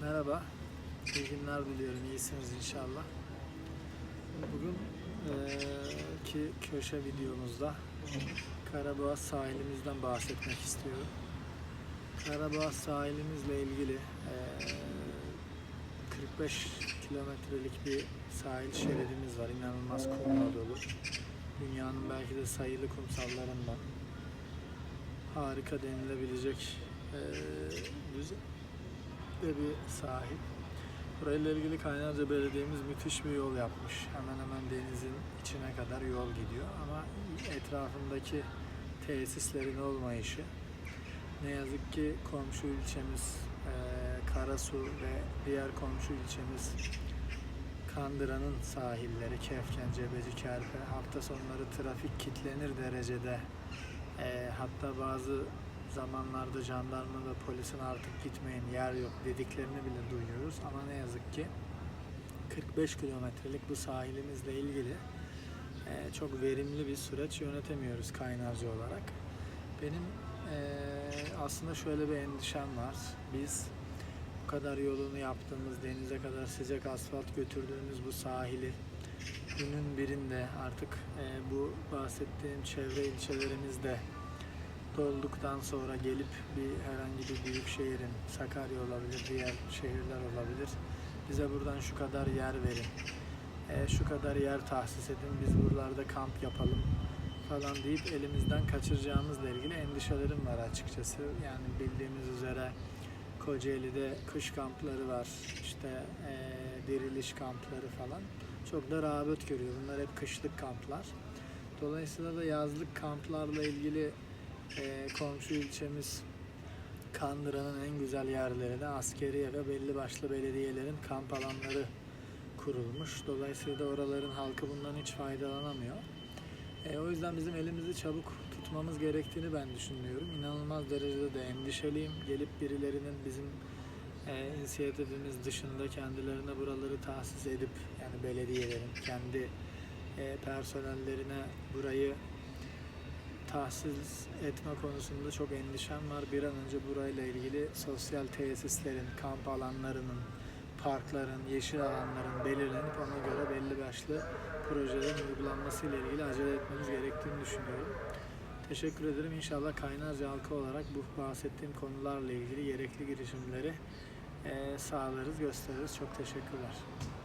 Merhaba, iyi günler diliyorum. İyisiniz inşallah. Bugün ki köşe videomuzda Karaboğaz sahilimizden bahsetmek istiyorum. Karaboğaz sahilimizle ilgili eee, 45 kilometrelik bir sahil şeridimiz var. İnanılmaz kumla dolu. Dünyanın belki de sayılı kumsallarından harika denilebilecek eee güzel de bir sahil. Burayla ilgili Kaynarca Belediye'miz müthiş bir yol yapmış. Hemen hemen denizin içine kadar yol gidiyor ama etrafındaki tesislerin olmayışı ne yazık ki komşu ilçemiz eee, Karasu ve diğer komşu ilçemiz Kandıra'nın sahilleri Kefken, Cebeci, Kerpe hafta sonları trafik kitlenir derecede eee, hatta bazı zamanlarda jandarma ve polisin artık gitmeyin yer yok dediklerini bile duyuyoruz ama ne yazık ki 45 kilometrelik bu sahilimizle ilgili eee, çok verimli bir süreç yönetemiyoruz kaynarca olarak. Benim eee, aslında şöyle bir endişem var. Biz bu kadar yolunu yaptığımız, denize kadar sıcak asfalt götürdüğümüz bu sahili günün birinde artık eee, bu bahsettiğim çevre ilçelerimizde dolduktan sonra gelip bir herhangi bir büyük şehrin, Sakarya olabilir, diğer şehirler olabilir. Bize buradan şu kadar yer verin, e, şu kadar yer tahsis edin, biz buralarda kamp yapalım falan deyip elimizden kaçıracağımızla ilgili endişelerim var açıkçası. Yani bildiğimiz üzere Kocaeli'de kış kampları var, işte e, diriliş kampları falan. Çok da rağbet görüyor. Bunlar hep kışlık kamplar. Dolayısıyla da yazlık kamplarla ilgili e, komşu ilçemiz Kandıra'nın en güzel yerlerine askeriye ve belli başlı belediyelerin kamp alanları kurulmuş. Dolayısıyla oraların halkı bundan hiç faydalanamıyor. E, o yüzden bizim elimizi çabuk tutmamız gerektiğini ben düşünüyorum. İnanılmaz derecede de endişeliyim. Gelip birilerinin bizim e, inisiyatifimiz dışında kendilerine buraları tahsis edip yani belediyelerin kendi e, personellerine burayı tahsis etme konusunda çok endişem var. Bir an önce burayla ilgili sosyal tesislerin, kamp alanlarının, parkların, yeşil alanların belirlenip ona göre belli başlı projelerin uygulanması ile ilgili acele etmemiz gerektiğini düşünüyorum. Teşekkür ederim. İnşallah Kaynarca halkı olarak bu bahsettiğim konularla ilgili gerekli girişimleri sağlarız, gösteririz. Çok teşekkürler.